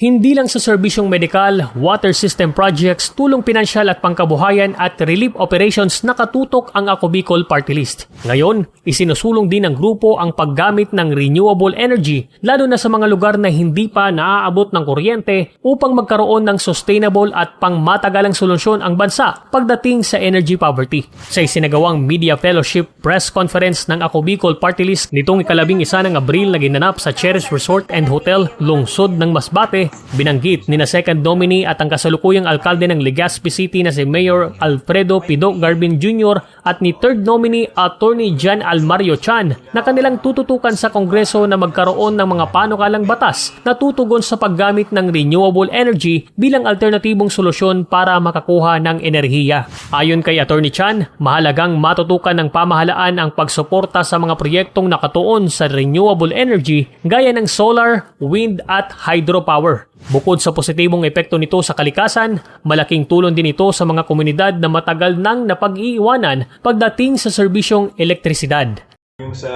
Hindi lang sa serbisyong medikal, water system projects, tulong pinansyal at pangkabuhayan at relief operations nakatutok ang Ako Bicol Party List. Ngayon, isinusulong din ng grupo ang paggamit ng renewable energy lalo na sa mga lugar na hindi pa naaabot ng kuryente upang magkaroon ng sustainable at pangmatagalang solusyon ang bansa pagdating sa energy poverty. Sa isinagawang Media Fellowship Press Conference ng Ako Bicol Party List nitong ikalabing isa ng Abril na ginanap sa Cheris Resort and Hotel, lungsod ng Masbate, binanggit ni na second nominee at ang kasalukuyang alkalde ng Legazpi City na si Mayor Alfredo Pido Garbin Jr. at ni third nominee Attorney John Almario Chan na kanilang tututukan sa Kongreso na magkaroon ng mga panukalang batas na tutugon sa paggamit ng renewable energy bilang alternatibong solusyon para makakuha ng enerhiya. Ayon kay Attorney Chan, mahalagang matutukan ng pamahalaan ang pagsuporta sa mga proyektong nakatuon sa renewable energy gaya ng solar, wind at hydropower. Bukod sa positibong epekto nito sa kalikasan, malaking tulong din ito sa mga komunidad na matagal nang napag-iiwanan pagdating sa serbisyong elektrisidad. Yung sa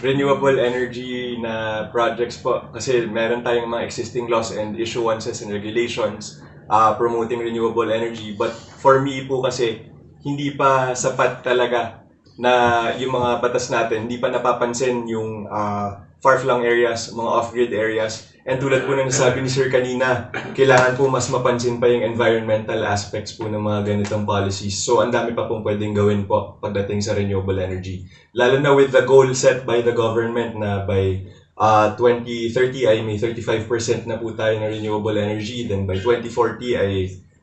renewable energy na projects po, kasi meron tayong mga existing laws and issuances and regulations uh, promoting renewable energy. But for me po kasi, hindi pa sapat talaga na yung mga batas natin, hindi pa napapansin yung uh, far-flung areas, mga off-grid areas. And tulad po ng nasabi ni Sir kanina, kailangan po mas mapansin pa yung environmental aspects po ng mga ganitong policies. So, ang dami pa pong pwedeng gawin po pagdating sa renewable energy. Lalo na with the goal set by the government na by uh, 2030 ay may 35% na po tayo ng renewable energy. Then by 2040 ay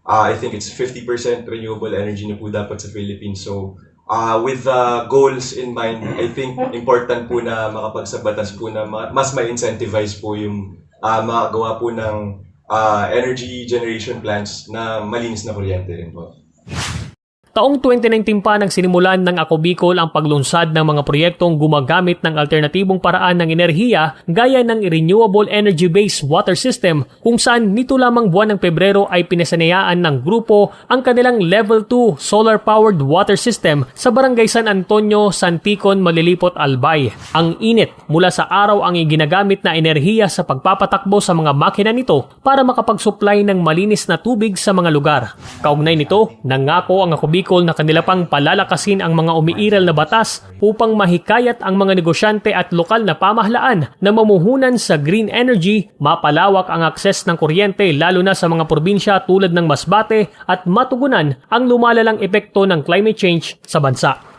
uh, I think it's 50% renewable energy na po dapat sa Philippines. So, uh, with the goals in mind, I think important po na makapagsabatas po na ma- mas ma-incentivize po yung uh, makagawa po ng uh, energy generation plants na malinis na kuryente rin po. Taong 2019 pa nang sinimulan ng Ako Bicol ang paglunsad ng mga proyektong gumagamit ng alternatibong paraan ng enerhiya gaya ng renewable energy-based water system kung saan nito lamang buwan ng Pebrero ay pinasanayaan ng grupo ang kanilang level 2 solar-powered water system sa barangay San Antonio, Santicon, Malilipot, Albay. Ang init mula sa araw ang ginagamit na enerhiya sa pagpapatakbo sa mga makina nito para makapag-supply ng malinis na tubig sa mga lugar. Kaugnay nito, nangako ang Ako Bicol na kanila pang palalakasin ang mga umiiral na batas upang mahikayat ang mga negosyante at lokal na pamahalaan na mamuhunan sa green energy, mapalawak ang akses ng kuryente lalo na sa mga probinsya tulad ng Masbate at matugunan ang lumalalang epekto ng climate change sa bansa.